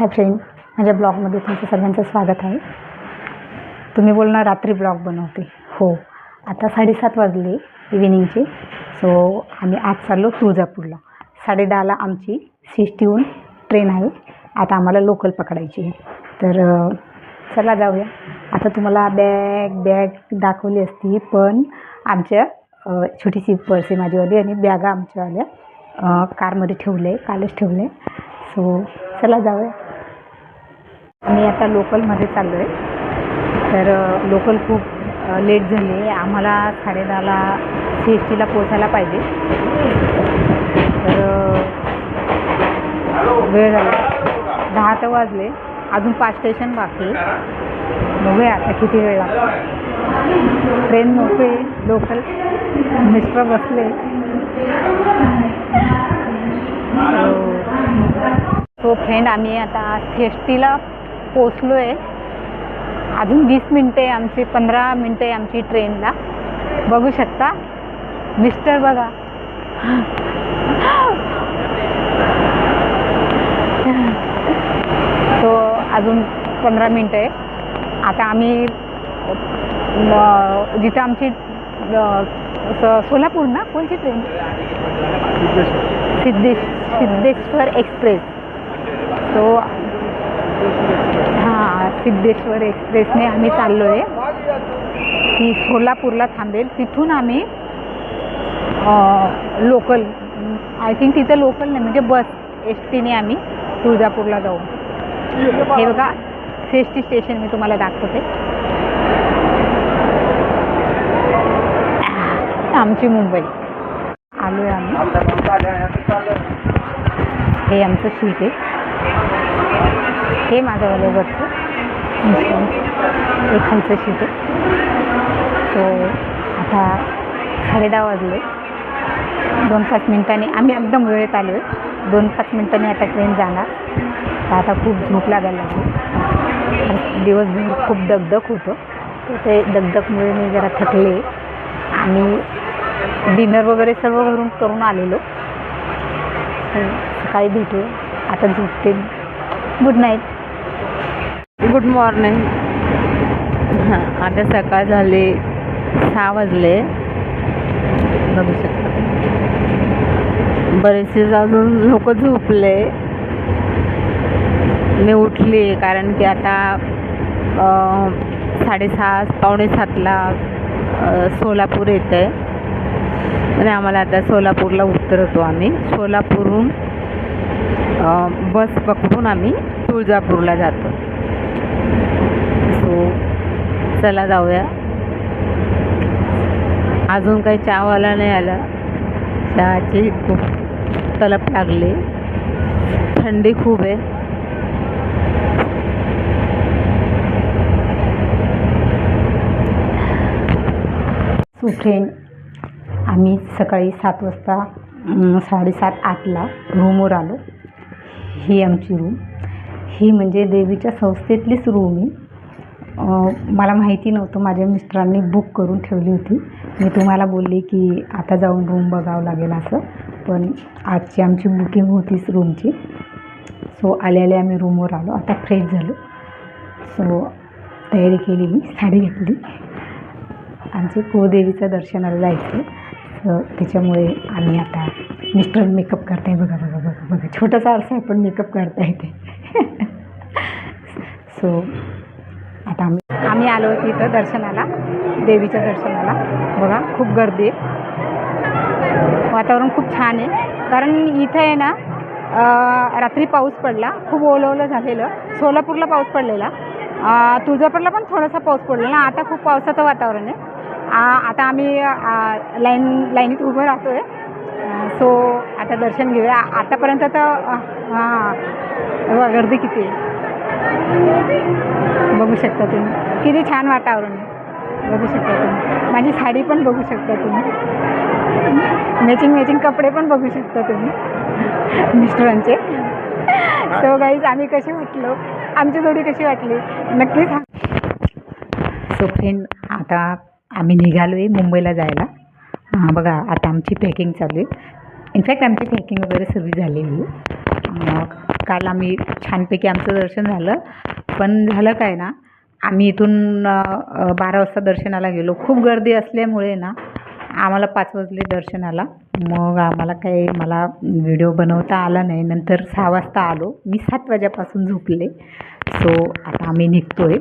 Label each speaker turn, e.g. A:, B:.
A: Hi friend माझ्या ब्लॉगमध्ये तुमचं सगळ्यांचं स्वागत आहे. तुम्ही बोलणार रात्री ब्लॉग बनवते. हो आता साडेसात वाजले इव्हिनिंगचे सो आम्ही आज चाललो तुळजापूरला. साडेदहाला आमची सिष्टीहून ट्रेन आहे. आता आम्हाला लोकल पकडायची आहे. तर चला जाऊया. आता तुम्हाला बॅग बॅग दाखवली असती पण आमच्या छोटीशी पर्स आहे माझीवाली आणि बॅगा आमच्यावाल्या कारमध्ये ठेवले कालच ठेवले. सो चला जाऊया. आम्ही आता लोकलमध्ये चाललो आहे तर लोकल खूप लेट झाली आहे. आम्हाला साडेदहाला सी एस टीला पोचायला पाहिजे. तर वेळ झाला. दहा तर वाजले. अजून पाच स्टेशन बाकी बघूया आता किती वेळ लागतो. ट्रेन मोकळी आहे, लोकल मिस्टर बसले. तो फ्रेंड आम्ही आता सी एस टीला पोचलो आहे अजून वीस मिनटे आमची पंधरा मिनटे आमची ट्रेनला. बघू शकता. मिस्टर बघा. तो अजून पंधरा मिनटं आहे. आता आम्ही जिथं आमची स- सोलापूर ना? कोणची train? Siddhesh Siddheshwar express. So Siddheshwar एक्सप्रेसने आम्ही चाललो आहे ती सोलापूरला थांबेल. तिथून आम्ही लोकल आय थिंक तिथं लोकल नाही म्हणजे बस एस टीने आम्ही तुळजापूरला जाऊ. हे बघा सी एस टी स्टेशन मी तुम्हाला दाखवते. आमची मुंबई. आलो आहे आम्ही. हे आमचं सीट आहे. हे माझं वरचं हे खालचं सीट सो आता साडेदहा वाजले. दोन पाच मिनिटांनी आम्ही एकदम वेळेत आलो आहे दोन पाच मिनिटांनी आता ट्रेन जाणार. तर आता खूप झोप लागायला लागली. दिवसभर खूप दगदग होतं. तर ते दगदगमुळे मी जरा थकले. आणि डिनर वगैरे सर्व घरून करून आलेलो. तर सकाळी भेटू आता झोपते. गुड नाईट
B: गुड मॉर्निंग हां आता सकाळ झाली सहा वाजले. बघू शकता. बरेचसे अजून लोक झोपले. मी उठली कारण की आता साडेसहा पावणे सातला सोलापूर येतं आहे आणि आम्हाला आता सोलापूरला उतरतो आम्ही. सोलापूरहून बस पकडून आम्ही तुळजापूरला जातो सो चला जाऊया. अजून काही चहावाला नाही आला. चहाची खूप तलप लागली. थंडी खूप आहे.
A: सुफ्रेन आम्ही सकाळी सात वाजता साडेसात आठला रूमवर आलो. ही आमची रूम ही म्हणजे देवीच्या संस्थेतलीच रूम आहे. मला माहिती नव्हतं. माझ्या मिस्टरांनी बुक करून ठेवली होती. मी तुम्हाला बोलले की आता जाऊन रूम बघावं लागेल असं. पण आजची आमची बुकिंग होतीच रूमची सो आले आले आम्ही रूमवर आलो. आता फ्रेश झालो. सो तयारी केली मी साडी घेतली. आमचे कुळदेवीचं दर्शनाला जायचं. तर त्याच्यामुळे आम्ही आता मिस्टर मेकअप करताय. बघा बघा बघा बघा. छोटासा आरसा आहे पण मेकअप करता येते. सो आता आम्ही आम्ही आलो होतो इथं दर्शनाला देवीच्या दर्शनाला. बघा खूप गर्दी आहे. वातावरण खूप छान आहे. कारण इथं आहे ना रात्री पाऊस पडला खूप ओलं ओलं झालेलं. सोलापूरला पाऊस पडलेला. तुळजापूरला पण थोडासा पाऊस पडलेला. आता खूप पावसाचं वातावरण आहे. आता आम्ही लाईन लाईनीत उभं राहतो आहे सो आता दर्शन घेऊया. आतापर्यंत तर हां गर्दी किती आहे? बघू शकता तुम्ही. किती छान वातावरण आहे. बघू शकता तुम्ही. माझी साडी पण बघू शकता तुम्ही. मॅचिंग मॅचिंग कपडे पण बघू शकता तुम्ही. मिस्टरांचे. सो गाईज आम्ही कशी वाटलो? आमची जोडी कशी वाटली? नक्कीच सो फ्रेंड आता आम्ही निघालो आहे मुंबईला जायला. हां बघा आता आमची पॅकिंग चालू आहे. इनफॅक्ट आमची पॅकिंग वगैरे सर्व झालेली आहे. मग काल आम्ही छानपैकी आमचं दर्शन झालं. पण झालं काय ना आम्ही इथून बारा वाजता दर्शनाला गेलो. खूप गर्दी असल्यामुळे ना आम्हाला पाच वाजले दर्शनाला. मग आम्हाला काही मला व्हिडिओ बनवता आला नाही. नंतर सहा वाजता आलो. मी सात वाजेपासून झोपले. सो आता आम्ही निघतो आहे